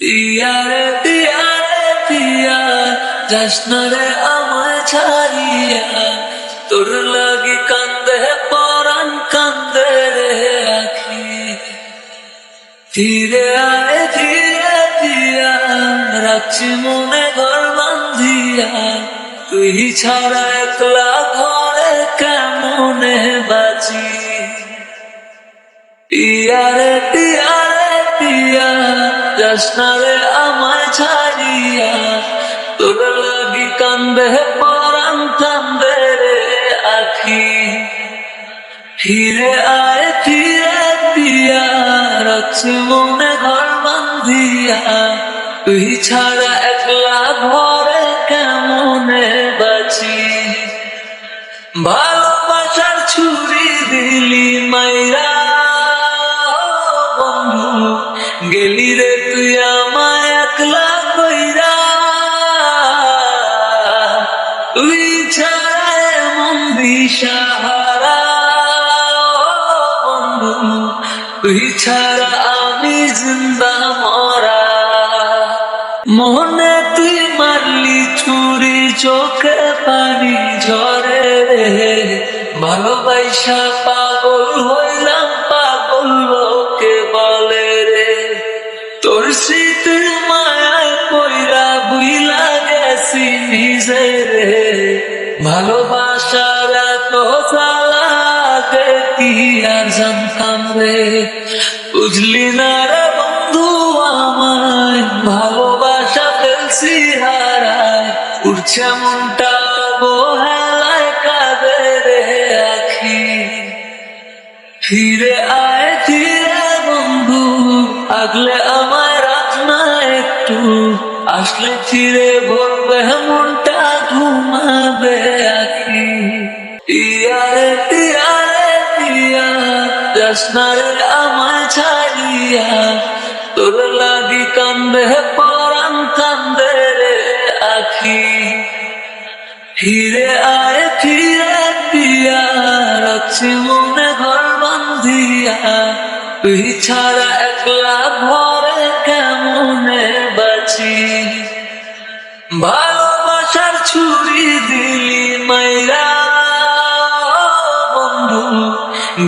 তিয়ারে তিয়ারে তিয়া যাসনারে আমায় ছাড়িয়া। তোর লাগি কান্দে, পরাণ কান্দে রে আখি। ধীরে আয় ধীরে দিয়া রাখছি মনে ঘর বান্ধিয়া। তুই ছাড়া একলা ঘরে কেমনে বাঁচি? টিয়া যাসনারে আমায় ছাড়িয়া, তোর লাগি কান্দে, পরাণ কান্দে রে আখি। ফিরে আয়, ফিরে দিয়া মনে ঘর বান্ধিয়া। তুই ছাড়া একলা ঘরে কেমনে বাঁচি? ভালোবাসার ছুরি দিলি মাইরা। গেলি রে তুই আমায় একলা কইরা। তুই ছাড়া এমন দিশাহারা। বন্ধু, তুই ছাড়া আমি জিন্দা মরা। মনে তুই মারলি ছুরি চোখে পানি ঝরে রে। ভালোবাসা পাগল হইলাম তোর শীতের মায়ায় পয়রা বুইলা গেছি নিজে রে। ভালোবাসার এত চালাকে কি আর জানতাম রে। বুঝলি না রে বন্ধু আমায়, ভালোবাসা ফেলছি হারায়। উঠছে মনটা বহেলায় কাঁদে রে আখি। ফিরে আয় ফিরে আগলে আমায় রাখ না একটু, আসলে ফিরে বলবে মনটা ঘুমাবে আখি। টিয়ারে টিয়া যাসনারে আমায় ছাড়িয়া। তোর লাগি কান্দে, পরাণ কান্দে আখি। ফিরে আয়, ফিরে পিয়া রাখছি মনে ঘর বান্ধিয়া। তুই ছাড়া একলা ঘরে কেমনে বাঁচি? ভালোবাসার ছুরি দিলি মাইরা। বন্ধু,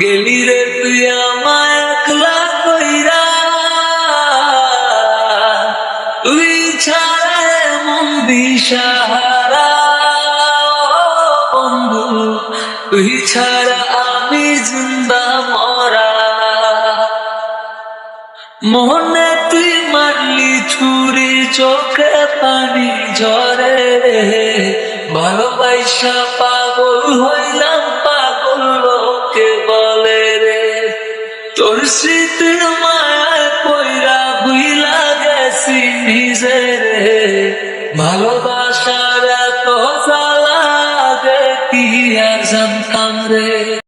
গেলি রে তুই আমায় একলা কইরা। তুই ছাড়া এমন দিশাহারা। বন্ধু, তুই ছাড়া মনে তুই মারলি ছুরি চোখে পানি ঝরে। রে ভালোবাসা পাগল হইলাম, পাগল লোকে বলে রে। তোর স্মৃতির মায়ায় পয়রা বুইলা গেছি নিজে রে। ভালোবাসার এত জ্বালা কি আর জানতাম রে?